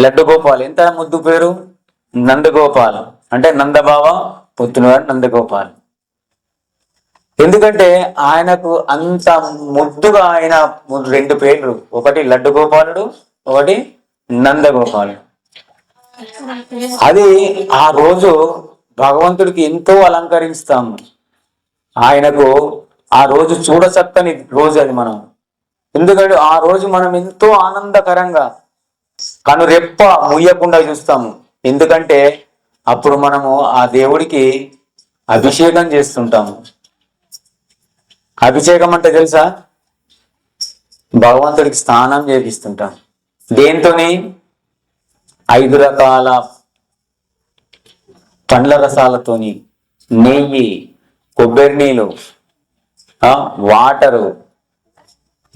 లడ్డు గోపాల్ ఎంత ముద్దు పేరు? నందగోపాల్. అంటే నందబావ పొత్తునవాడు నందగోపాల్. ఎందుకంటే ఆయనకు అంత ముద్దుగా ఆయన రెండు పేర్లు. ఒకటి లడ్డు గోపాలుడు ఒకటి నందగోపాలుడు. అది ఆ రోజు భగవంతుడికి ఎంతో అలంకరిస్తాము ఆయనకు ఆ రోజు చూడచక్కని రోజు అది మనం. ఎందుకంటే ఆ రోజు మనం ఎంతో ఆనందకరంగా కనురెప్ప ముయ్యకుండా చూస్తాము. ఎందుకంటే అప్పుడు మనము ఆ దేవుడికి అభిషేకం చేస్తుంటాము. అభిషేకం అంటే తెలుసా? భగవంతుడికి స్నానం చేపిస్తుంటాం. దేంతోని? ఐదు రకాల పండ్ల రసాలతోని. నెయ్యి కొబ్బరి నీళ్ళు ఆ, వాటరు.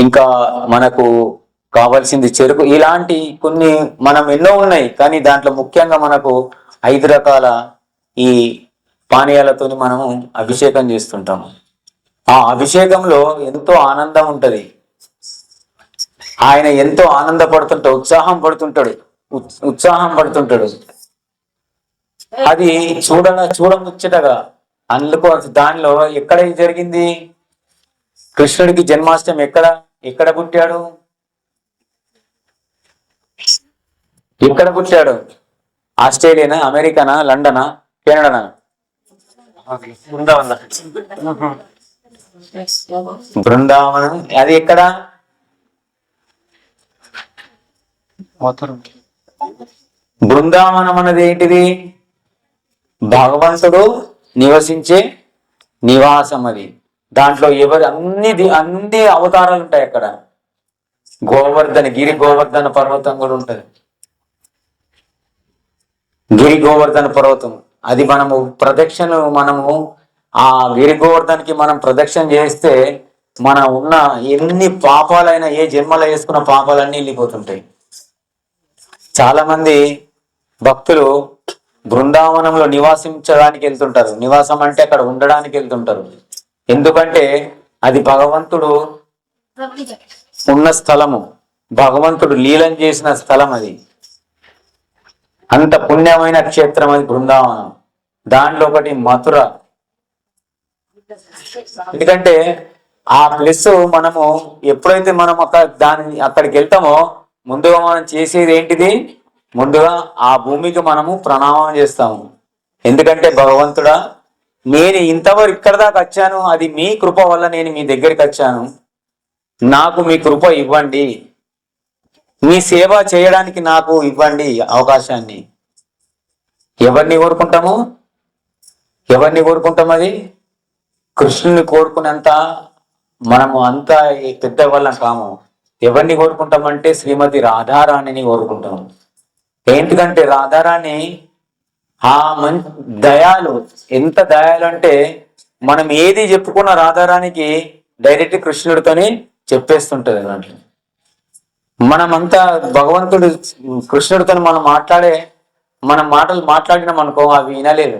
ఇంకా మనకు కావాల్సింది చెరుకు. ఇలాంటి కొన్ని మనం ఎన్నో ఉన్నాయి కానీ దాంట్లో ముఖ్యంగా మనకు ఐదు రకాల ఈ పానీయాలతోని మనము అభిషేకం చేస్తుంటాము. ఆ అభిషేకంలో ఎంతో ఆనందం ఉంటది. ఆయన ఎంతో ఆనందపడుతుంటాడు ఉత్సాహం పడుతుంటాడు ఉత్- ఉత్సాహం పడుతుంటాడు. అది చూడ చూడముచ్చటగా అందుకో దానిలో ఎక్కడ జరిగింది? కృష్ణుడికి జన్మాష్టమి ఎక్కడ ఎక్కడ పుట్టాడు? ఎక్కడ పుట్టాడు? ఆస్ట్రేలియానా అమెరికానా లండనా కెనడానా? బృందావనం. అది ఎక్కడ? బృందావనం అనేది ఏంటిది? భగవంతుడు నివసించే నివాసం అది. దాంట్లో ఎవరి అన్ని అన్ని అవతారాలు ఉంటాయి అక్కడ. గోవర్ధన గిరి గోవర్ధన పర్వతం కూడా ఉంటది. గిరి గోవర్ధన పర్వతం. అది మనము ప్రదక్షిణ మనము ఆ గిరి గోవర్ధన్కి మనం ప్రదక్షిణ చేస్తే మన ఉన్న ఎన్ని పాపాలైనా ఏ జన్మలో వేసుకున్న పాపాలన్నీ వెళ్ళిపోతుంటాయి. చాలా మంది భక్తులు బృందావనంలో నివాసించడానికి వెళ్తుంటారు. నివాసం అంటే అక్కడ ఉండడానికి వెళ్తుంటారు. ఎందుకంటే అది భగవంతుడు ఉన్న స్థలము. భగవంతుడు లీలం చేసిన స్థలం అది. అంత పుణ్యమైన క్షేత్రం అది బృందావనం. దాంట్లో ఒకటి మథుర. ఎందుకంటే ఆ ప్లస్ మనము ఎప్పుడైతే మనం అక్కడ దాని అక్కడికి వెళ్తామో ముందుగా మనం చేసేది ఏంటిది? ముందుగా ఆ భూమికి మనము ప్రణామం చేస్తాము. ఎందుకంటే భగవంతుడా నేను ఇంతవరకు ఇక్కడ దాకా వచ్చాను అది మీ కృప వల్ల నేను మీ దగ్గరికి వచ్చాను. నాకు మీ కృప ఇవ్వండి. మీ సేవ చేయడానికి నాకు ఇవ్వండి అవకాశాన్ని. ఎవరిని కోరుకుంటాము? ఎవరిని కోరుకుంటాం అది? కృష్ణుని కోరుకునేంత మనము అంతా ఈ పెద్ద వాళ్ళం కాము. ఎవరిని కోరుకుంటామంటే శ్రీమతి రాధారాణిని కోరుకుంటాం ఎందుకంటే రాధారాణి ఆ మం దయాలు ఎంత దయాలు అంటే మనం ఏది చెప్పుకున్న రాధారానికి డైరెక్ట్ కృష్ణుడితోనే చెప్పేస్తుంటది దాంట్లో. మనమంతా భగవంతుడు కృష్ణుడితో మనం మాట్లాడే మన మాటలు మాట్లాడినాం అనుకో అవి వినలేదు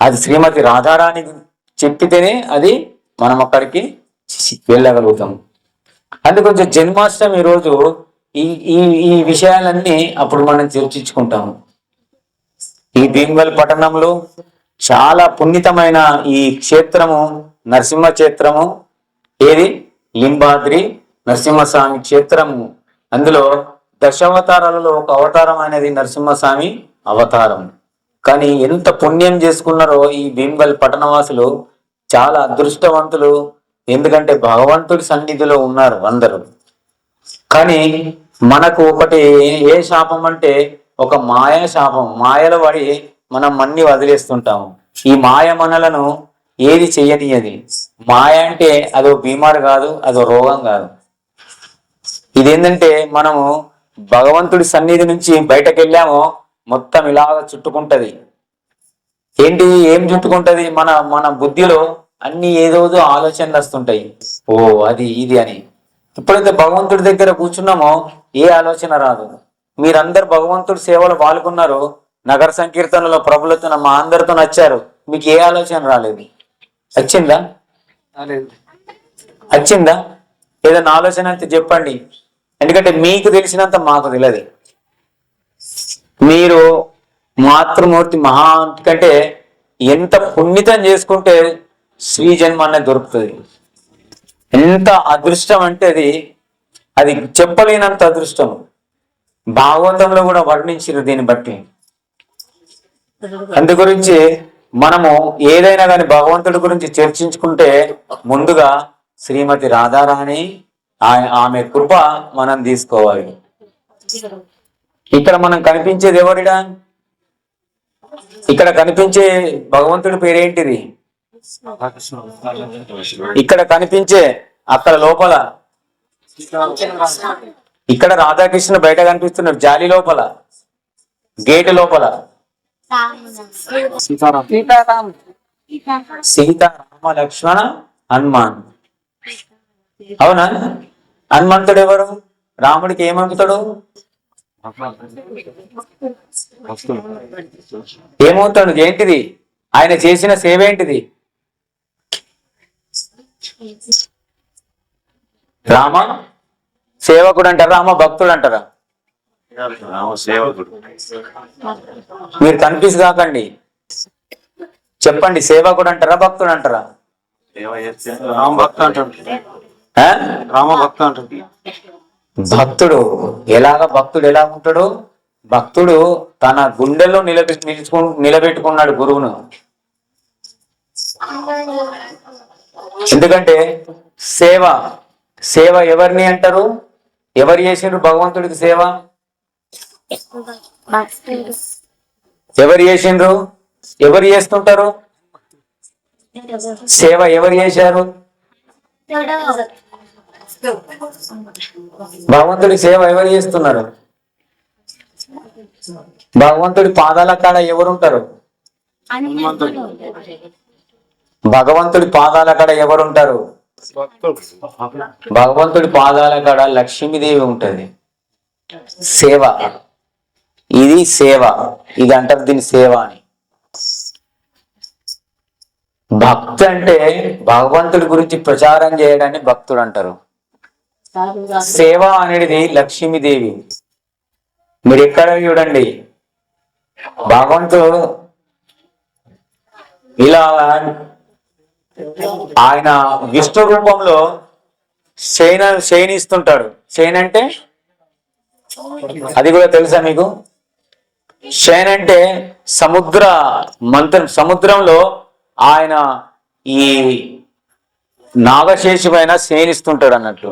అది శ్రీమతి రాధారాణి చెప్పితేనే అది మనం అక్కడికి వెళ్ళగలుగుతాం అందుకొంచెం జన్మాష్టమి రోజు ఈ ఈ ఈ విషయాలన్నీ అప్పుడు మనం చర్చించుకుంటాము. ఈ భీమ్గల్ పట్టణంలో చాలా పుణ్యతమైన ఈ క్షేత్రము నరసింహ క్షేత్రము ఏది? లింబాద్రి నరసింహస్వామి క్షేత్రము. అందులో దశావతారాలలో ఒక అవతారం అనేది నరసింహస్వామి అవతారం. కానీ ఎంత పుణ్యం చేసుకున్నారో ఈ భీమ్గల్ పట్టణవాసులు చాలా అదృష్టవంతులు. ఎందుకంటే భగవంతుడి సన్నిధిలో ఉన్నారు అందరూ. కానీ మనకు ఒకటి ఏ శాపం అంటే ఒక మాయా శాపం. మాయల పడి మనం మన్ని వదిలేస్తుంటాము. ఈ మాయ మనలను ఏది చెయ్యనియది మాయ అంటే అదో బీమారు కాదు అదో రోగం కాదు. ఇదేంటంటే మనము భగవంతుడి సన్నిధి నుంచి బయటకు వెళ్ళామో మొత్తం ఇలాగ చుట్టుకుంటది. ఏంటి? ఏం చుట్టుకుంటది? మన మన బుద్ధిలో అన్ని ఏదోదో ఆలోచనలు వస్తుంటాయి. ఓ అది ఇది అని. ఎప్పుడైతే భగవంతుడి దగ్గర కూర్చున్నామో ఏ ఆలోచన రాదు. మీరందరు భగవంతుడి సేవలో పాల్గొన్నారు నగర సంకీర్తనలో ప్రభులతో మా అందరితో వచ్చారు మీకు ఏ ఆలోచన రాలేదు. వచ్చిందా వచ్చిందా ఏదైనా ఆలోచన అయితే చెప్పండి. ఎందుకంటే మీకు తెలిసినంత మాకు తెలియదు. మీరు మాతృమూర్తి మహా కంటే ఎంత పుణ్యతం చేసుకుంటే శ్రీ జన్మ అనేది దొరుకుతుంది. ఎంత అదృష్టం అంటే అది అది చెప్పలేనంత అదృష్టం. భాగవతంలో కూడా వర్ణించారు దీన్ని బట్టి. అందు గురించి మనము ఏదైనా కానీ భగవంతుడి గురించి చర్చించుకుంటే ముందుగా శ్రీమతి రాధారాణి ఆమె కృప మనం తీసుకోవాలి. ఇక్కడ మనం కనిపించేది ఎవరిడా? ఇక్కడ కనిపించే భగవంతుడి పేరేంటిది? ఇక్కడ కనిపించే అక్కడ లోపల. ఇక్కడ రాధాకృష్ణ బయట కనిపిస్తున్నారు జాలి లోపల. గేట్ లోపల. సీతారాం. సీత రామ లక్ష్మణ హనుమాన్. అవునా? హనుమంతుడు ఎవరు రాముడికి ఏమవుతాడు ఏమవుతాడు? ఏంటిది? ఆయన చేసిన సేవ ఏంటిది రామ సేవకుడు అంటారా? రామ భక్తుడు అంటారా? సేవకుడు మీరు కన్ఫ్యూజ్ కాకండి. చెప్పండి సేవకుడు అంటారా భక్తుడు అంటారా? సేవ చేస్తే రామ భక్త అంటాడు ఆ? రామ భక్త అంటాడు భక్తుడు ఎలాగ భక్తుడు ఎలా ఉంటాడు భక్తుడు తన గుండెల్లో నిలబె నిలబెట్టుకున్నాడు గురువును. ఎందుకంటే సేవ సేవ ఎవరిని అంటారు? ఎవరు చేసిండ్రు భగవంతుడికి సేవ? ఎవరు చేసిండ్రు? ఎవరు చేస్తుంటారు? సేవ ఎవరు చేశారు? భగవంతుడి సేవ ఎవరు చేస్తున్నారు? భగవంతుడి పాదాల కాడ ఎవరుంటారు? భగవంతుడి పాదాల కాడ ఎవరుంటారు? భగవంతుడి పాదాల కాడ లక్ష్మీదేవి ఉంటది. సేవ. ఇది సేవ. ఇది అంటారు దీని సేవ అని. భక్తి అంటే భగవంతుడి గురించి ప్రచారం చేయడాన్ని భక్తుడు అంటారు సేవ అనేది లక్ష్మీదేవి. మీరు ఎక్కడ చూడండి? భగవంతుడు ఇలా ఆయన విష్ణు రూపంలో శయన శయనిస్తుంటాడు శయన్ అంటే? అది కూడా తెలుసా మీకు? శయన్ అంటే సముద్ర మంత్రం సముద్రంలో ఆయన ఈ నాగశేషి పైన శయనిస్తుంటాడు అన్నట్లు.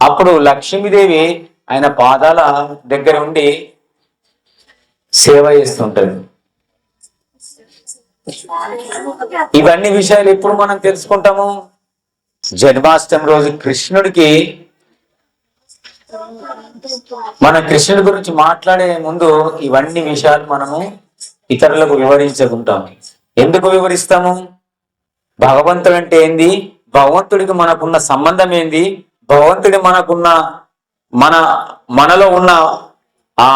అప్పుడు లక్ష్మీదేవి ఆయన పాదాల దగ్గర ఉండి సేవ చేస్తుంటది. ఇవన్నీ విషయాలు ఎప్పుడు మనం తెలుసుకుంటాము? జన్మాష్టమి రోజు కృష్ణుడికి మన కృష్ణుడి గురించి మాట్లాడే ముందు ఇవన్నీ విషయాలు మనము ఇతరులకు వివరించుకుంటాం ఎందుకు వివరిస్తాము? భగవంతుడు అంటే ఏంది? భగవంతుడికి మనకున్న సంబంధం ఏంది? భగవంతుడి మనకున్న మన మనలో ఉన్న ఆ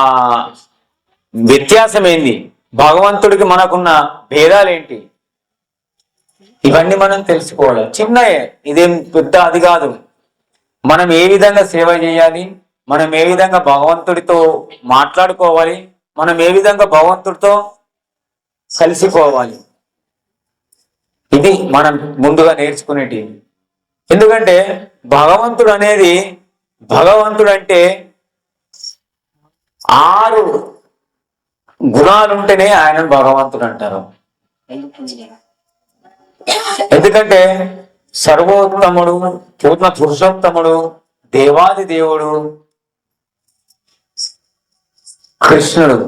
వ్యత్యాసం ఏంది? భగవంతుడికి మనకున్న భేదాలేంటి? ఇవన్నీ మనం తెలుసుకోవాలి. చిన్నయే ఇదేం పెద్ద అది కాదు. మనం ఏ విధంగా సేవ చేయాలి? మనం ఏ విధంగా భగవంతుడితో మాట్లాడుకోవాలి? మనం ఏ విధంగా భగవంతుడితో కలిసిపోవాలి? ఇది మనం ముందుగా నేర్చుకునేటి ఎందుకంటే భగవంతుడు అనేది భగవంతుడు అంటే ఆరు గుణాలు ఉంటేనే ఆయన భగవంతుడు అంటారు ఎందుకంటే సర్వోత్తముడు పూర్ణ పురుషోత్తముడు దేవాది దేవుడు కృష్ణుడు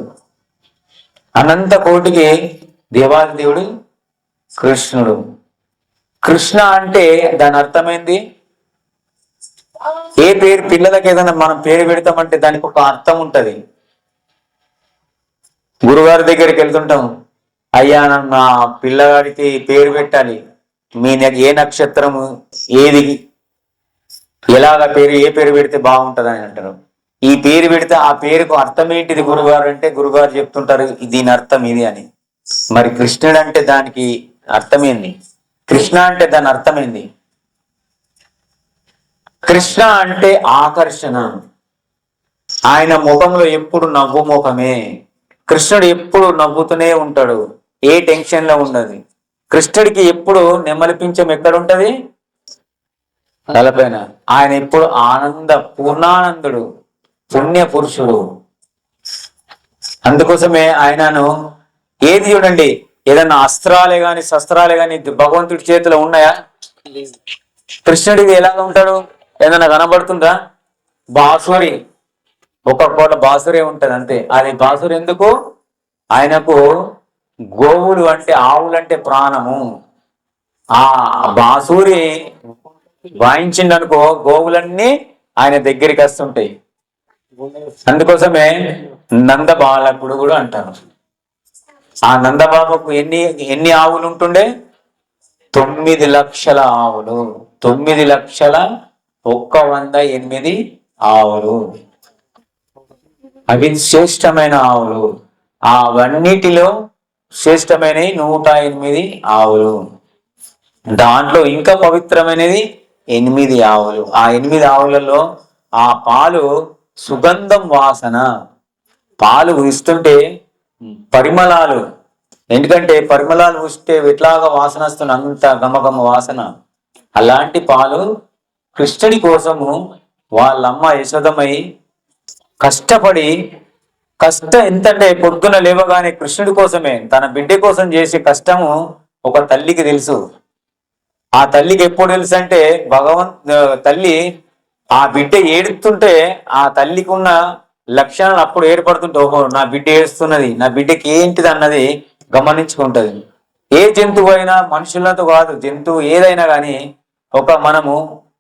అనంత కోటికి దేవాది దేవుడు కృష్ణుడు. కృష్ణ అంటే దాని అర్థమైంది? ఏ పేరు పిల్లలకి ఏదైనా మనం పేరు పెడతామంటే దానికి ఒక అర్థం ఉంటది. గురుగారి దగ్గరికి వెళ్తుంటాం. అయ్యా నా పిల్లగాడికి పేరు పెట్టాలి. మీ ఏ నక్షత్రము ఏది? ఎలాగ పేరు ఏ పేరు పెడితే బాగుంటుంది అని అంటారు. ఈ పేరు పెడితే ఆ పేరుకు అర్థం ఏంటిది గురుగారు అంటే గురుగారు చెప్తుంటారు దీని అర్థం ఇది అని. మరి కృష్ణుడు అంటే దానికి అర్థమైంది. కృష్ణ అంటే దాని అర్థమైంది. కృష్ణ అంటే ఆకర్షణ. ఆయన ముఖంలో ఎప్పుడు నవ్వు ముఖమే. కృష్ణుడు ఎప్పుడు నవ్వుతూనే ఉంటాడు. ఏ టెన్షన్లో ఉండదు. కృష్ణుడికి ఎప్పుడు నెమ్మలిపించం ఎక్కడుంటది? ఎక్కడ తలపైన. ఆయన ఎప్పుడు ఆనంద పూర్ణానందుడు పుణ్య పురుషుడు. అందుకోసమే ఆయనను ఏది చూడండి ఏదన్నా అస్త్రాలే గాని శస్త్రాలే గాని భగవంతుడి చేతిలో ఉన్నాయా? కృష్ణుడికి ఎలాగ ఉంటాడు? ఏదైనా కనబడుతుందా? బాసురి ఒక కోట బాసురే ఉంటది అంతే. అది బాసురు ఎందుకు? ఆయనకు గోవులు అంటే ఆవులు అంటే ప్రాణము. ఆ బాసూరి వాయించిండనుకో గోవులన్నీ ఆయన దగ్గరికి వస్తుంటాయి. అందుకోసమే నంద బాలకుడు కూడా అంటారు. ఆ నందబాబుకు ఎన్ని ఎన్ని ఆవులు ఉంటుండే తొమ్మిది లక్షల ఆవులు. తొమ్మిది లక్షల ఒక్క వంద ఎనిమిది ఆవులు. అవి శ్రేష్టమైన ఆవులు. అవన్నిటిలో శ్రేష్టమైనవి నూట ఎనిమిది ఆవులు. దాంట్లో ఇంకా పవిత్రమైనది ఎనిమిది ఆవులు. ఆ ఎనిమిది ఆవులలో ఆ పాలు సుగంధం వాసన. పాలు ఇస్తుంటే Hmm. పరిమళాలు. ఎందుకంటే పరిమళాలు ఊస్తే ఎట్లాగా వాసన వస్తుంది అంత గమగమ వాసన. అలాంటి పాలు కృష్ణుడి కోసము వాళ్ళమ్మ యశోదమై కష్టపడి కష్ట ఎంతంటే పొద్దున లేవగానే కృష్ణుడి కోసమే తన బిడ్డ కోసం చేసే కష్టము ఒక తల్లికి తెలుసు. ఆ తల్లికి ఎప్పుడు తెలుసు అంటే భగవంత్ తల్లి ఆ బిడ్డ ఏడుతుంటే ఆ తల్లికి ఉన్న లక్ష్యాలను అప్పుడు ఏర్పడుతుంటే ఓహో నా బిడ్డ ఏడుస్తున్నది నా బిడ్డకి ఏంటిది అన్నది గమనించుకుంటది. ఏ జంతువు అయినా మనుషులతో కాదు జంతువు ఏదైనా కానీ ఒక మనము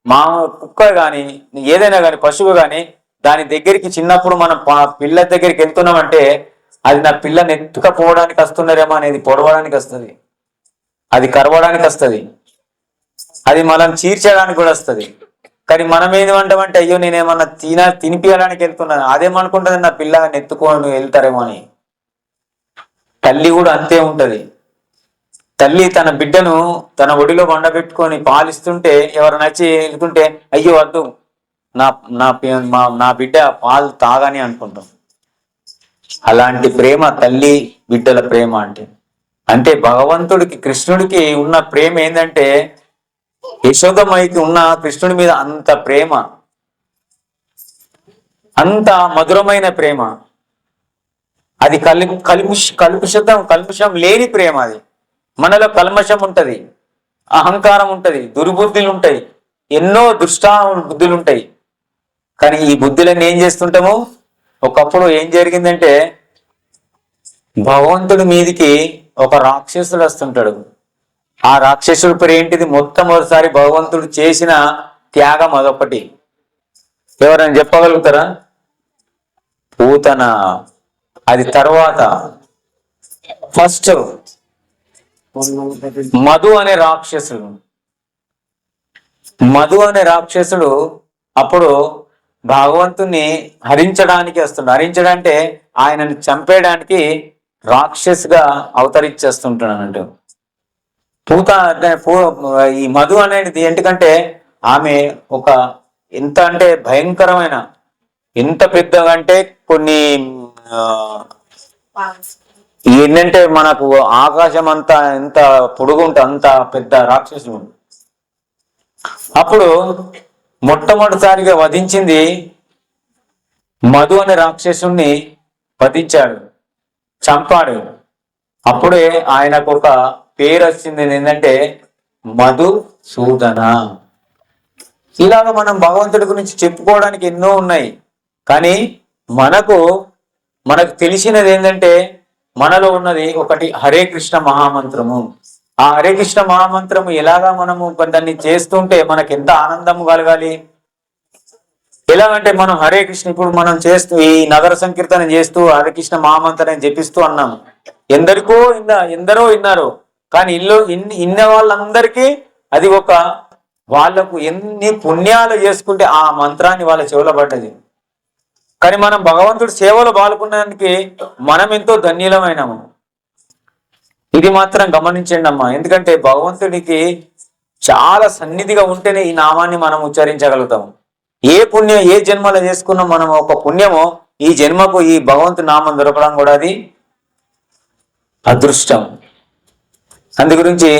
మా కుక్క కానీ ఏదైనా కానీ పశువు కానీ దాని దగ్గరికి చిన్నప్పుడు మనం పిల్ల దగ్గరికి వెళ్తున్నామంటే అది నా పిల్లని ఎత్తుకపోవడానికి వస్తున్నారేమో అనేది పొడవడానికి వస్తుంది. అది కరవడానికి వస్తుంది. అది మనం చీర్చడానికి కూడా వస్తుంది. కానీ మనం ఏది ఏమంటామంటే అయ్యో నేనేమన్నా తిన తినిపించడానికి వెళ్తున్నాను. అదేమనుకుంటుంది నా పిల్ల ఎత్తుకొని వెళ్తారేమో అని. తల్లి కూడా అంతే ఉంటుంది. తల్లి తన బిడ్డను తన ఒడిలో వండబెట్టుకొని పాలిస్తుంటే ఎవరు నచ్చి వెళ్తుంటే అయ్యో వద్దు. నా నా మా- నా బిడ్డ పాలు తాగని అనుకుంటాం. అలాంటి ప్రేమ తల్లి బిడ్డల ప్రేమ అంటే. అంటే భగవంతుడికి కృష్ణుడికి ఉన్న ప్రేమ ఏంటంటే యశోదమ్మకి ఉన్న కృష్ణుడి మీద అంత ప్రేమ అంత మధురమైన ప్రేమ అది కలి కలుష కలుషితం కల్ముషం లేని ప్రేమ అది. మనలో కల్మషం ఉంటది అహంకారం ఉంటది దుర్బుద్ధులు ఉంటాయి ఎన్నో దుష్టా బుద్ధులు ఉంటాయి. కానీ ఈ బుద్ధులన్నీ ఏం చేస్తుంటాము? ఒకప్పుడు ఏం జరిగిందంటే భగవంతుడి మీదికి ఒక రాక్షసుడు వస్తుంటాడు. ఆ రాక్షసుడి పేరు ఏంటిది? మొట్టమొదటిసారి భగవంతుడు చేసిన త్యాగం అదొకటి. ఎవరైనా చెప్పగలుగుతారా? పూతన? అది తర్వాత. ఫస్ట్ మధు అనే రాక్షసుడు. మధు అనే రాక్షసుడు అప్పుడు భగవంతుని హరించడానికి వస్తుండు. హరించడంటే ఆయనను చంపేయడానికి రాక్షసుగా అవతరించేస్తుంటాడు అన్నట్టు. పూత అంటే పూ- ఈ మధు అనేది ఎందుకంటే ఆమె ఒక ఎంత అంటే భయంకరమైన ఎంత పెద్దగా అంటే కొన్ని ఏంటంటే మనకు ఆకాశం అంతా ఎంత పొడుగుంటే అంత పెద్ద రాక్షసుడు. అప్పుడు మొట్టమొదటిసారిగా వధించింది మధు అనే రాక్షసుణ్ణి వధించాడు చంపాడు. అప్పుడే ఆయనకు ఒక పేరు వచ్చింది ఏంటంటే మధు సూదన. ఇలాగ మనం భగవంతుడి గురించి చెప్పుకోవడానికి ఎన్నో ఉన్నాయి. కానీ మనకు మనకు తెలిసినది ఏంటంటే మనలో ఉన్నది ఒకటి హరే కృష్ణ మహామంత్రము. ఆ హరే కృష్ణ మహామంత్రము ఎలాగా మనము దాన్ని చేస్తుంటే మనకు ఎంత ఆనందము కలగాలి? ఎలాగంటే మనం హరే కృష్ణ ఇప్పుడు మనం చేస్తూ ఈ నగర సంకీర్తనం చేస్తూ హరే కృష్ణ మహామంత్రం జపిస్తూ అన్నాం ఎందరికో ఇందా ఎందరో విన్నారు. కానీ ఇల్లు ఇన్ని ఇన్న వాళ్ళందరికీ అది ఒక వాళ్ళకు ఎన్ని పుణ్యాలు చేసుకుంటే ఆ మంత్రాన్ని వాళ్ళ చెవుల పడ్డది. కానీ మనం భగవంతుడి సేవలో పాల్గొనడానికి మనం ఎంతో ధన్యులమైనాము. ఇది మాత్రం గమనించండి అమ్మా. ఎందుకంటే భగవంతుడికి చాలా సన్నిధిగా ఉంటేనే ఈ నామాన్ని మనం ఉచ్చరించగలుగుతాము ఏ పుణ్యం ఏ జన్మలో చేసుకున్నాం మనం ఒక పుణ్యమో ఈ జన్మకు ఈ భగవంతు నామం దొరకడం కూడా అది అదృష్టం. అందు గురించి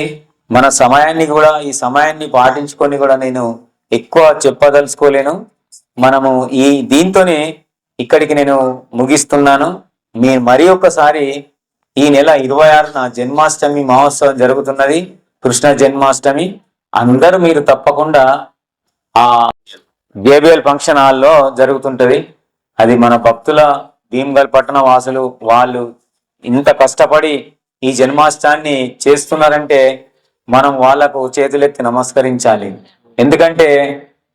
మన సమయాన్ని కూడా ఈ సమయాన్ని పాటించుకొని కూడా నేను ఎక్కువ చెప్పదలుచుకోలేను. మనము ఈ దీంతోనే ఇక్కడికి నేను ముగిస్తున్నాను. మీ మరి ఒక్కసారి ఈ నెల ఇరవై ఆరున జన్మాష్టమి మహోత్సవం జరుగుతున్నది. కృష్ణ జన్మాష్టమి. అందరూ మీరు తప్పకుండా ఆ జేబిఎల్ ఫంక్షన్ హాల్లో జరుగుతుంటది. అది మన భక్తుల భీమ్గల్ పట్టణ వాసులు వాళ్ళు ఇంత కష్టపడి ఈ జన్మాష్టాన్ని చేస్తున్నారంటే మనం వాళ్ళకు చేతులెత్తి నమస్కరించాలి. ఎందుకంటే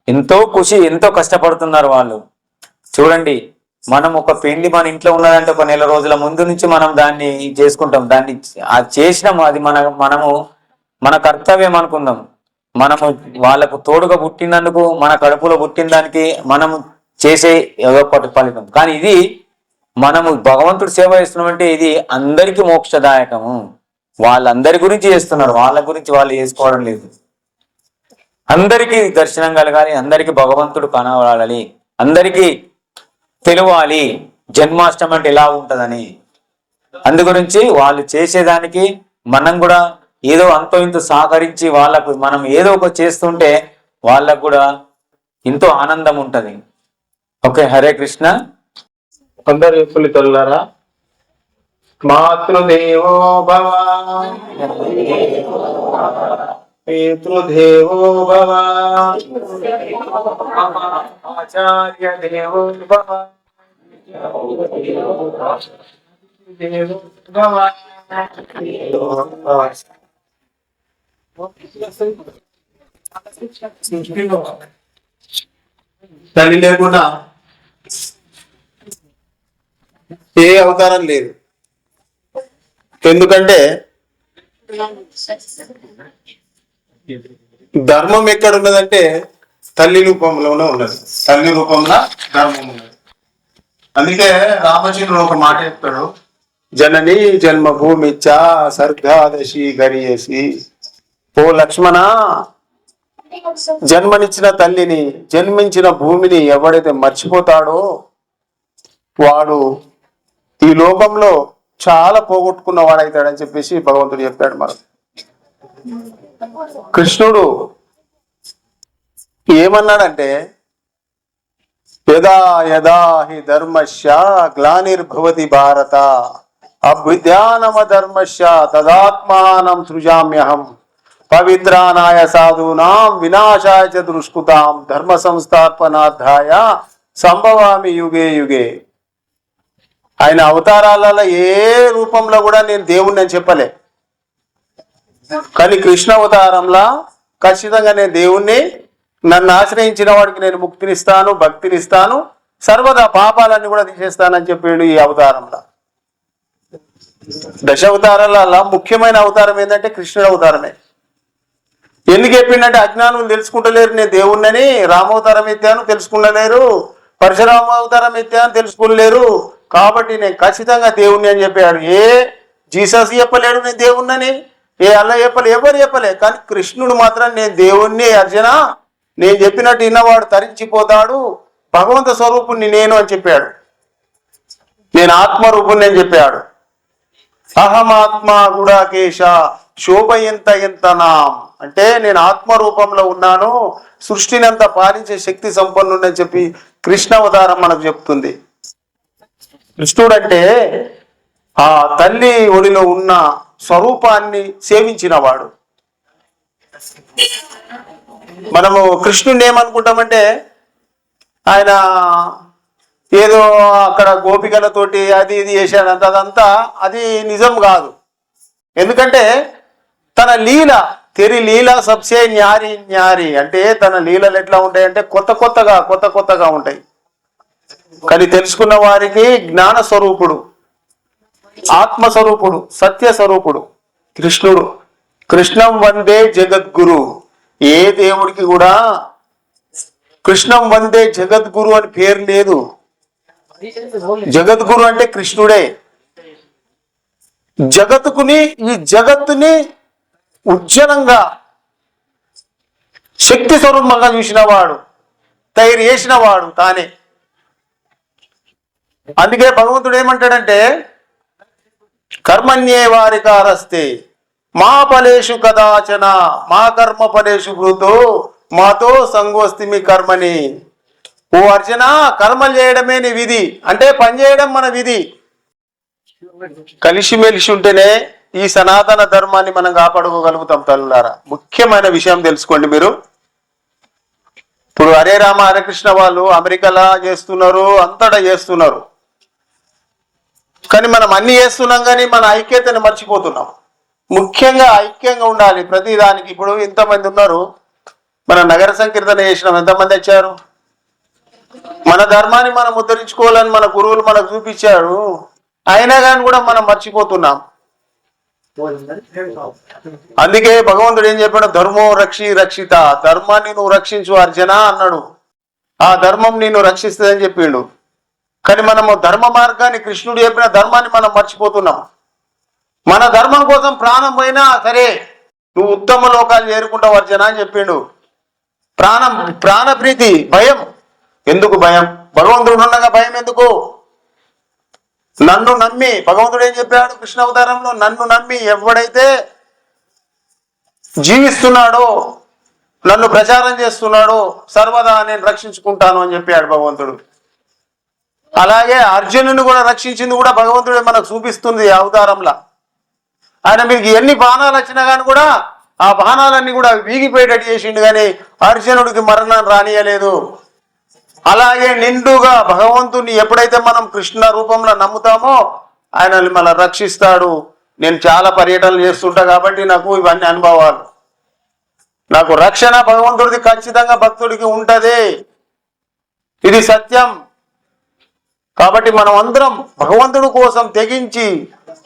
ఎంతో ఖుషి ఎంతో కష్టపడుతున్నారు వాళ్ళు. చూడండి మనం ఒక పిండి మన ఇంట్లో ఉన్నదంటే ఒక నెల రోజుల ముందు నుంచి మనం దాన్ని చేసుకుంటాం. దాన్ని అది చేసినాం అది మన మనము మన కర్తవ్యం అనుకుందాం. మనము వాళ్ళకు తోడుగా పుట్టినందుకు మన కడుపులో పుట్టిన దానికి మనము చేసే ఏదో ఒకటి ఫలితం. కానీ ఇది మనము భగవంతుడు సేవ చేస్తున్నామంటే ఇది అందరికీ మోక్షదాయకము. వాళ్ళందరి గురించి చేస్తున్నారు. వాళ్ళ గురించి వాళ్ళు చేసుకోవడం లేదు. అందరికీ దర్శనం కలగాలి. అందరికీ భగవంతుడు కనబడాలి. అందరికీ తెలియాలి. జన్మాష్టమి అంటే ఎలా ఉంటుందని. అందు గురించి వాళ్ళు చేసేదానికి మనం కూడా ఏదో అంతో ఇంత సహకరించి వాళ్ళకు మనం ఏదో ఒక చేస్తుంటే వాళ్ళకు కూడా ఎంతో ఆనందం ఉంటుంది. ఓకే హరే కృష్ణ. అందరు చెప్పులు తల్లారా మాతృదేవో భవ. పితృదేవో భవ. ఆచార్య దేవో భవ. తల్లి లేకుండా ఏ అవతారం లేదు. ఎందుకంటే ధర్మం ఎక్కడ ఉన్నదంటే తల్లి రూపంలోనే ఉన్నది. తల్లి రూపంలో ధర్మం ఉన్నది. అందుకే రామచంద్రుడు ఒక మాట చెప్తాడు. జనని జన్మభూమి చ సర్గాదశి గరియేసి. ఓ లక్ష్మణ జన్మనిచ్చిన తల్లిని జన్మించిన భూమిని ఎవడైతే మర్చిపోతాడో వాడు ఈ లోకంలో చాలా పోగొట్టుకున్న వాడైతాడని చెప్పేసి భగవంతుడు చెప్పాడు మనకు. కృష్ణుడు ఏమన్నాడంటే యదా యదా హి ధర్మశ గ్లానిర్భవతి భారత అభ్యుద్యానమ ధర్మశ తదాత్మానం సృజామ్యహం పవిత్రానాయ సాధూనాం వినాశాయ చ దుష్కృతాం ధర్మ సంస్థాపనార్థాయ సంభవామి యుగే యుగే. ఆయన అవతారాలలో ఏ రూపంలో కూడా నేను దేవుణ్ణి అని చెప్పలే. కానీ కృష్ణ అవతారంలో ఖచ్చితంగా నేను దేవుణ్ణి నన్ను ఆశ్రయించిన వాడికి నేను ముక్తినిస్తాను భక్తినిస్తాను సర్వదా పాపాలన్నీ కూడా తీసేస్తానని చెప్పాడు ఈ అవతారంలో. దశ అవతారాలలో ముఖ్యమైన అవతారం ఏంటంటే కృష్ణుడు అవతారమే. ఎందుకు చెప్పిండంటే అజ్ఞానం తెలుసుకుంటలేరు నేను దేవుణ్ణని రామావతారం ఎత్తాను తెలుసుకుంటలేరు పరశురామ అవతారం ఎత్తాను తెలుసుకోలేరు కాబట్టి నేను ఖచ్చితంగా దేవుణ్ణి అని చెప్పాడు. ఏ జీసస్ చెప్పలేడు నేను దేవుణ్ణని. ఏ అల్ల చెప్పలే ఎవరు చెప్పలే? కానీ కృష్ణుడు మాత్రం నేను దేవుణ్ణి అర్జున. నేను చెప్పినట్టు విన్నవాడు తరించిపోతాడు. భగవంత స్వరూపుణ్ణి నేను అని చెప్పాడు. నేను ఆత్మరూపుణ్ణి అని చెప్పాడు. అహమాత్మ గుడాకేశ శోభ ఎంత ఎంత నాం అంటే నేను ఆత్మ రూపంలో ఉన్నాను. సృష్టిని అంతా పాలించే శక్తి సంపన్నుడని చెప్పి కృష్ణ అవతారం మనకు చెప్తుంది. కృష్ణుడు అంటే ఆ తల్లి ఒడిలో ఉన్న స్వరూపాన్ని సేవించినవాడు. మనము కృష్ణుడిని ఏమనుకుంటామంటే ఆయన ఏదో అక్కడ గోపికలతోటి అది ఇది చేశాడంత అదంతా అది నిజం కాదు. ఎందుకంటే తన లీల తెరి లీల సబ్సే న్యారి న్యారి అంటే తన లీలలు ఎట్లా ఉంటాయంటే కొత్త కొత్తగా కొత్త కొత్తగా ఉంటాయి. కానీ తెలుసుకున్న వారికి జ్ఞాన స్వరూపుడు ఆత్మ స్వరూపుడు సత్య స్వరూపుడు కృష్ణుడు. కృష్ణం వందే జగద్గురు. ఏ దేవుడికి కూడా కృష్ణం వందే జగద్గురు అని పేరు లేదు. జగద్గురు అంటే కృష్ణుడే. జగత్తుకుని ఈ జగత్తుని ఉజ్జలంగా శక్తి స్వరూపంగా చూసిన వాడు తయారు చేసిన వాడు తానే. అందుకే భగవంతుడు ఏమంటాడంటే కర్మణ్యే వారి కారస్తే మా ఫలేషు కదాచన మా కర్మ ఫలేషు భూతో మాతో సంగోస్తిమి కర్మని. ఓ అర్జున కర్మలు చేయడమే నీ విధి అంటే పని చేయడం మన విధి. కలిసిమెలిసి ఉంటేనే ఈ సనాతన ధర్మాన్ని మనం కాపాడుకోగలుగుతాం తల్లులారా ముఖ్యమైన విషయం తెలుసుకోండి మీరు. ఇప్పుడు హరే రామ హరే కృష్ణ వాళ్ళు అమెరికాలో చేస్తున్నారు అంతటా చేస్తున్నారు. కానీ మనం అన్ని చేస్తున్నాం కానీ మన ఐక్యతను మర్చిపోతున్నాం. ముఖ్యంగా ఐక్యంగా ఉండాలి ప్రతి దానికి. ఇప్పుడు ఇంతమంది ఉన్నారు. మన నగర సంకీర్తన చేసినాం. ఎంతమంది వచ్చారు? మన ధర్మాన్ని మనం ఉద్ధరించుకోవాలని మన గురువులు మనకు చూపించారు. అయినా కానీ కూడా మనం మర్చిపోతున్నాం. అందుకే భగవంతుడు ఏం చెప్పాడు? ధర్మో రక్షి రక్షిత. ధర్మాన్ని నువ్వు రక్షించు అర్జున అన్నాడు. ఆ ధర్మం నిన్ను రక్షిస్తుందని చెప్పిండు. కానీ మనము ధర్మ మార్గాన్ని కృష్ణుడు చెప్పిన ధర్మాన్ని మనం మర్చిపోతున్నాం. మన ధర్మం కోసం ప్రాణం పోయినా సరే నువ్వు ఉత్తమ లోకాలు చేరుకుంటావు అర్జున అని చెప్పిండు. ప్రాణం ప్రాణప్రీతి భయం. ఎందుకు భయం? భగవంతుడు ఉండగా భయం ఎందుకు? నన్ను నమ్మి భగవంతుడు ఏం చెప్పాడు కృష్ణ అవతారంలో? నన్ను నమ్మి ఎవడైతే జీవిస్తున్నాడో నన్ను ప్రచారం చేస్తున్నాడో సర్వదా నేను రక్షించుకుంటాను అని చెప్పాడు భగవంతుడు. అలాగే అర్జునుని కూడా రక్షించింది కూడా భగవంతుడే మనకు చూపిస్తుంది అవతారంలో. ఆయన మీకు ఎన్ని బాణాలు వచ్చినా కానీ కూడా ఆ బాణాలన్నీ కూడా వీగిపోయేటట్టు చేసిండు కానీ అర్జునుడికి మరణం రానియలేదు. అలాగే నిండుగా భగవంతుని ఎప్పుడైతే మనం కృష్ణ రూపంలో నమ్ముతామో ఆయన మన రక్షిస్తాడు. నేను చాలా పర్యటనలు చేస్తుంటా కాబట్టి నాకు ఇవన్నీ అనుభవాలు. నాకు రక్షణ భగవంతుడిది ఖచ్చితంగా భక్తుడికి ఉంటది. ఇది సత్యం. కాబట్టి మనం అందరం భగవంతుడు కోసం తెగించి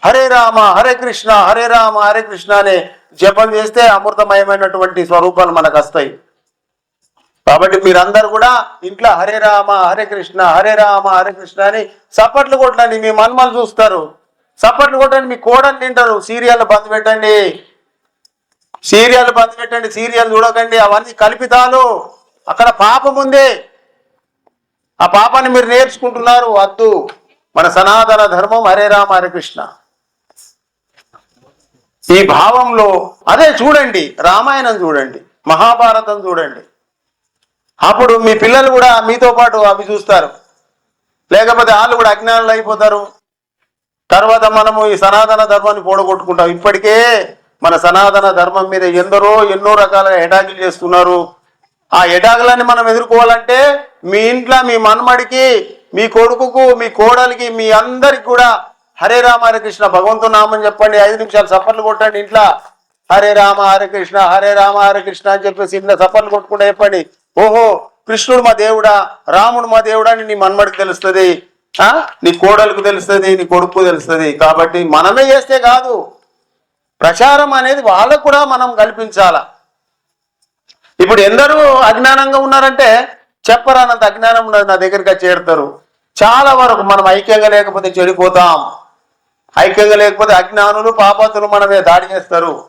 హరే రామ హరే కృష్ణ హరే రామ హరే కృష్ణ అనే జపం చేస్తే అమృతమయమైనటువంటి స్వరూపాలు మనకు వస్తాయి. కాబట్టి మీరందరూ కూడా ఇంట్లో హరే రామ హరే కృష్ణ హరే రామ హరే కృష్ణ అని సప్పట్లు కొట్టండి మీ మన్మలు చూస్తారు. సప్పట్లు కొట్టండి మీ కోడలు తింటారు సీరియల్ బంద్ పెట్టండి. సీరియల్ బంద్ పెట్టండి సీరియల్ చూడకండి అవన్నీ కల్పితాలు. అక్కడ పాపం ఉంది. ఆ పాపాన్ని మీరు నేర్చుకుంటున్నారు వద్దు. మన సనాతన ధర్మం హరే రామ హరే కృష్ణ. ఈ భావంలో అదే చూడండి రామాయణం చూడండి మహాభారతం చూడండి. అప్పుడు మీ పిల్లలు కూడా మీతో పాటు అవి చూస్తారు. లేకపోతే వాళ్ళు కూడా అజ్ఞానులు అయిపోతారు. తర్వాత మనము ఈ సనాతన ధర్మాన్ని పోడగొట్టుకుంటాం. ఇప్పటికే మన సనాతన ధర్మం మీద ఎందరో ఎన్నో రకాల ఎటాకులు చేస్తున్నారు. ఆ ఎటాకులని మనం ఎదుర్కోవాలంటే మీ ఇంట్లో మీ మన్మడికి మీ కొడుకుకు మీ కోడలికి మీ అందరికి కూడా హరే రామ హరే కృష్ణ భగవంతు నామని చెప్పండి. ఐదు నిమిషాలు సఫర్లు కొట్టండి ఇంట్లో. హరే రామ హరే కృష్ణ హరే రామ హరే కృష్ణ అని చెప్పేసి ఇంట్లో సఫర్లు కొట్టుకుంటే చెప్పండి. ఓహో కృష్ణుడు మా దేవుడా రాముడు మా దేవుడా అని నీ మన్మడికి తెలుస్తుంది. ఆ? నీ కోడలకు తెలుస్తుంది నీ కొడుకు తెలుస్తుంది. కాబట్టి మనమే చేస్తే కాదు. ప్రచారం అనేది వాళ్ళకు కూడా మనం కల్పించాల. ఇప్పుడు ఎందరూ అజ్ఞానంగా ఉన్నారంటే చెప్పరానంత అజ్ఞానం నా దగ్గరికి చేరుతారు చాలా వరకు మనం ఐక్యంగా లేకపోతే చెడిపోతాం. ఐక్యంగా లేకపోతే అజ్ఞానులు పాపతులు మన మీద దాడి చేస్తారు.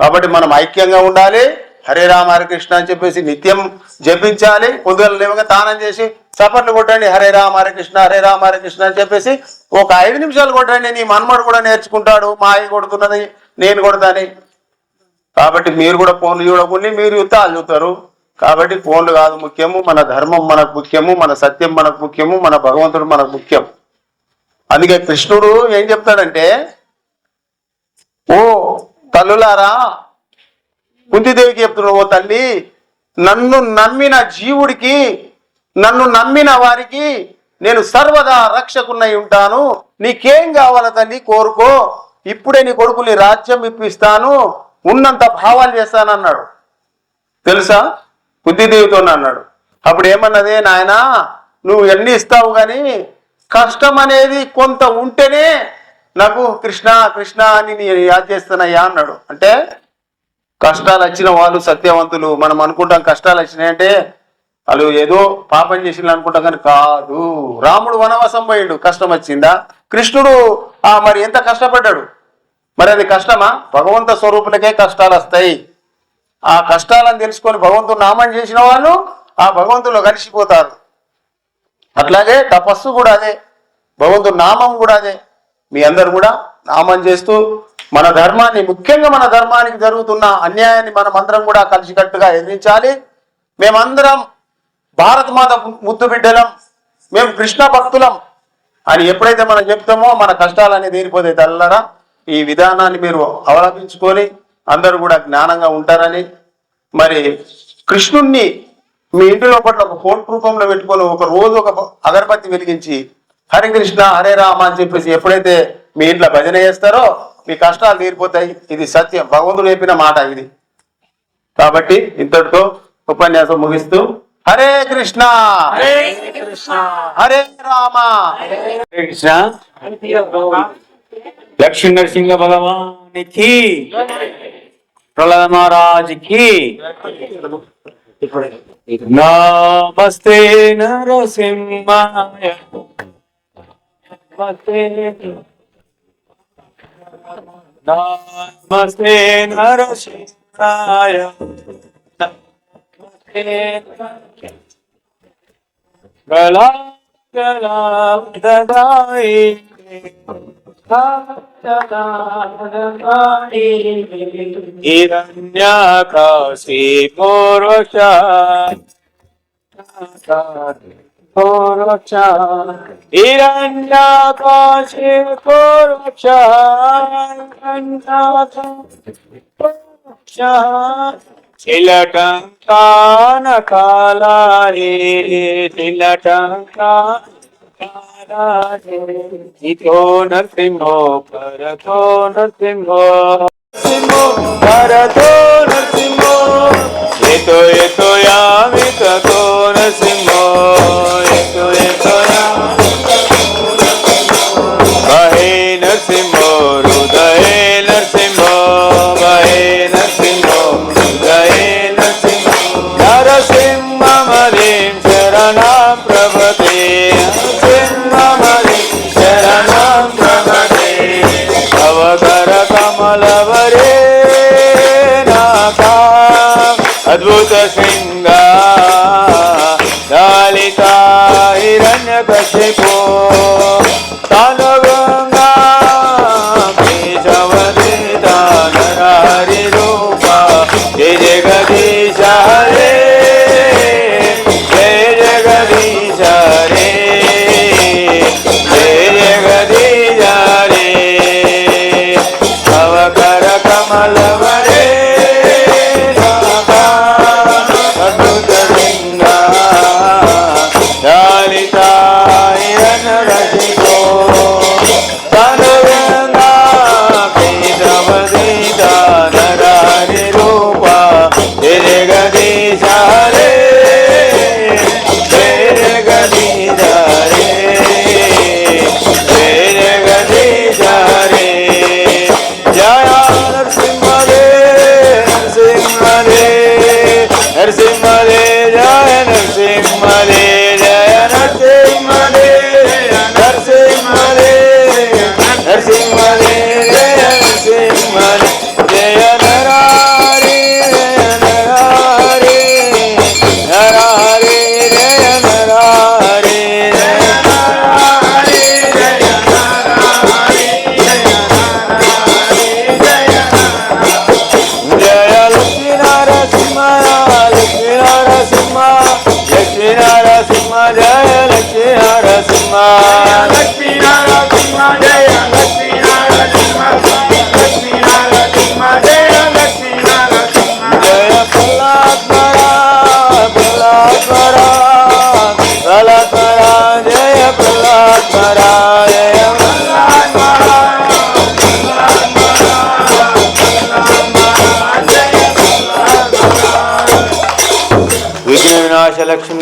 కాబట్టి మనం ఐక్యంగా ఉండాలి. హరే రామ హరే కృష్ణ అని చెప్పేసి నిత్యం జపించాలి. పొద్దున లేవగా తానం చేసి చప్పట్లు కొట్టండి. హరే రామ హరే కృష్ణ హరే రామ హరే కృష్ణ అని చెప్పేసి ఒక ఐదు నిమిషాలు కొట్టండి. నీ మన్మడు కూడా నేర్చుకుంటాడు. మా అయ్య కొడుతున్నది నేను కొడతాని. కాబట్టి మీరు కూడా ఫోన్లు చూడకుండా మీరు యుద్ధాలు చూస్తారు. కాబట్టి ఫోన్లు కాదు ముఖ్యము మన ధర్మం మనకు ముఖ్యము మన సత్యం మనకు ముఖ్యము మన భగవంతుడు మనకు ముఖ్యం. అందుకే కృష్ణుడు ఏం చెప్తాడంటే ఓ తల్లులారా కుంతిదేవికి చెప్తున్నాడు ఓ తల్లి నన్ను నమ్మిన జీవుడికి నన్ను నమ్మిన వారికి నేను సర్వదా రక్షకున్నై ఉంటాను. నీకేం కావాల తల్లి కోరుకో. ఇప్పుడే నీ కొడుకుని రాజ్యం ఇప్పిస్తాను. ఉన్నంత భావాలు చేస్తానన్నాడు. తెలుసా? బుద్ధిదేవితో అన్నాడు. అప్పుడు ఏమన్నది నాయన నువ్వు ఎన్ని ఇస్తావు కానీ కష్టం అనేది కొంత ఉంటేనే నాకు కృష్ణ కృష్ణ అని నేను యాద్ చేస్తానయ్యా అన్నాడు. అంటే కష్టాలు వచ్చిన వాళ్ళు సత్యవంతులు. మనం అనుకుంటాం కష్టాలు వచ్చినాయంటే వాళ్ళు ఏదో పాపం చేసిన అనుకుంటాం కానీ కాదు. రాముడు వనవాసం పోయిండు. కష్టం వచ్చిందా? కృష్ణుడు ఆ మరి ఎంత కష్టపడ్డాడు? మరి అది కష్టమా? భగవంత స్వరూపులకే కష్టాలు వస్తాయి. ఆ కష్టాలను తెలుసుకొని భగవంతుడు నామం చేసిన వాళ్ళు ఆ భగవంతులో కలిసిపోతారు. అట్లాగే తపస్సు కూడా అదే. భగవంతుడు నామం కూడా అదే. మీ అందరు కూడా నామం చేస్తూ మన ధర్మాన్ని ముఖ్యంగా మన ధర్మానికి జరుగుతున్న అన్యాయాన్ని మనం అందరం కూడా కలిసికట్టుగా ఎదిరించాలి. మేమందరం భారత మాత ముద్దు బిడ్డలం మేము కృష్ణ భక్తులం అని ఎప్పుడైతే మనం చెప్తామో మన కష్టాలన్నీ తీరిపోతాయి తల్లరా. ఈ విధానాన్ని మీరు అవలంబించుకొని అందరూ కూడా జ్ఞానంగా ఉంటారని. మరి కృష్ణుణ్ణి మీ ఇంటి లోపల ఒక ఫోన్ రూపంలో పెట్టుకొని ఒక రోజు ఒక అగరబత్తి వెలిగించి హరే కృష్ణ హరే రామ అని చెప్పేసి ఎప్పుడైతే మీ ఇంట్లో భజన చేస్తారో మీ కష్టాలు తీరిపోతాయి. ఇది సత్యం. భగవంతుడు చెప్పిన మాట ఇది. కాబట్టి ఇంతటితో ఉపన్యాసం ముగిస్తూ హరే కృష్ణ హరే రామ. హరే కృష్ణ. లక్ష్మీ నరసింహ భగవానికి. प्रहलाद महाराज की। नमस्ते नरो गला नमस्ते नरो হিরণ্যাকাশী পরশা পরশা হিরণ্যাকাশী পরশা পরশা ছিলটঙ্কা নকালা রে ছিলটঙ্কা నరసింహో పరతో నరసింహో నరసింహో పరతో నరసింహో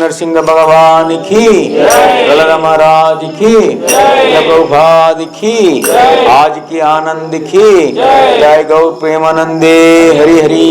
नरसिंह भगवान की ललन महाराज की प्रभुपाद की आज की आनंद की जय गौर प्रेमानंदे हरि हरि